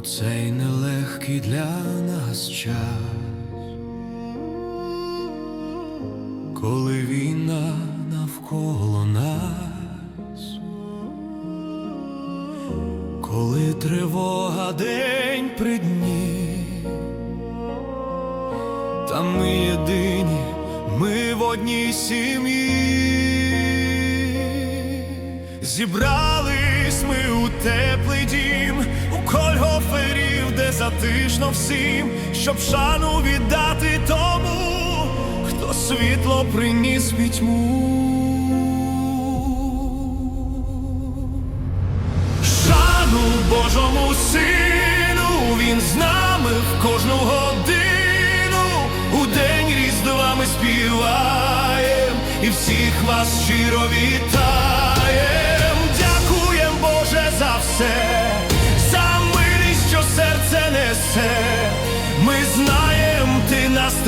цей нелегкий для нас час, коли війна навколо нас, коли тривога день при дні, та ми єдині, ми в одній сім'ї. Зібрались ми у теплий дім, кольгоферів, де затишно всім, щоб шану віддати тому, хто світло приніс пітьму. Шану Божому сину, він з нами в кожну годину, у день різдва ми співаєм і всіх вас щиро вітаєм.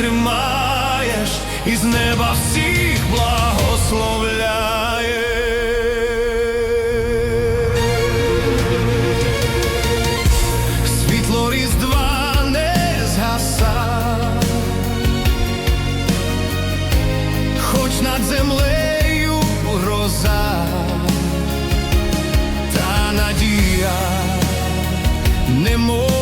Тримаєш, і з неба всіх благословляє. Світло різдва не згаса, хоч над землею гроза, та надія немов вогонь,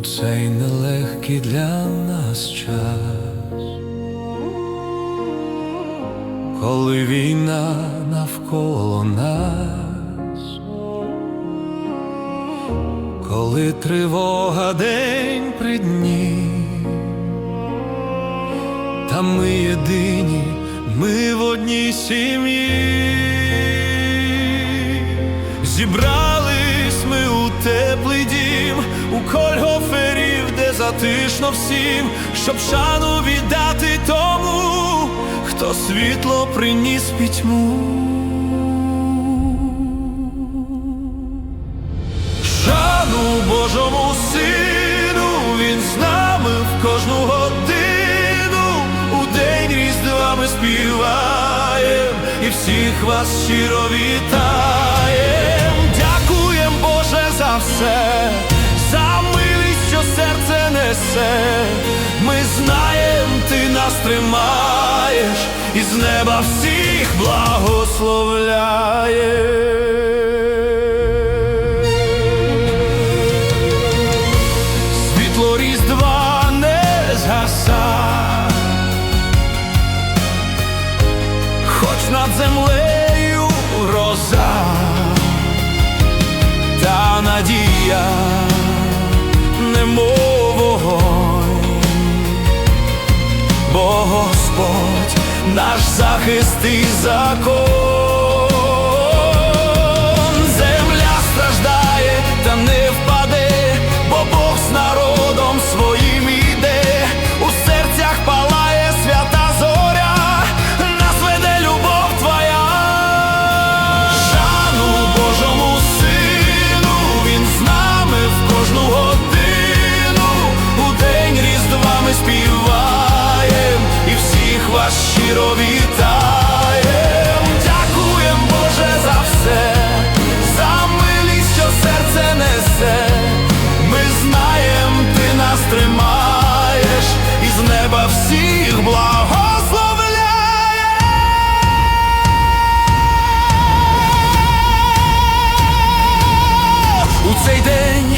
цей нелегкий для нас час, коли війна навколо нас, коли тривога день при дні, та ми єдині, ми в одній сім'ї. Зібрались ми у у кольгоферів, де затишно всім, щоб шану віддати тому, хто світло приніс пітьму. Шану Божому сину, він з нами в кожну годину, у день різдва ми співаєм і всіх вас щиро вітаєм. Дякуєм, Боже, за все, за милість, що серце несе. Ми знаєм, ти нас тримаєш, і з неба всіх благословляє. Світло різдва не згаса, хоч над землею гроза, та надія немов бо Господь наш захист і закон. Щиро вітаєм. Дякуєм, Боже, за все, за милість, що серце несе. Ми знаєм, ти нас тримаєш, і з неба всіх благословляє. У цей день,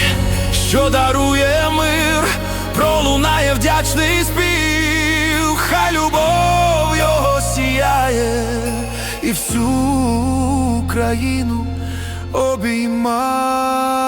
що дарує мир, пролунає вдячний спів, хай любов сіяє і всю країну обіймає.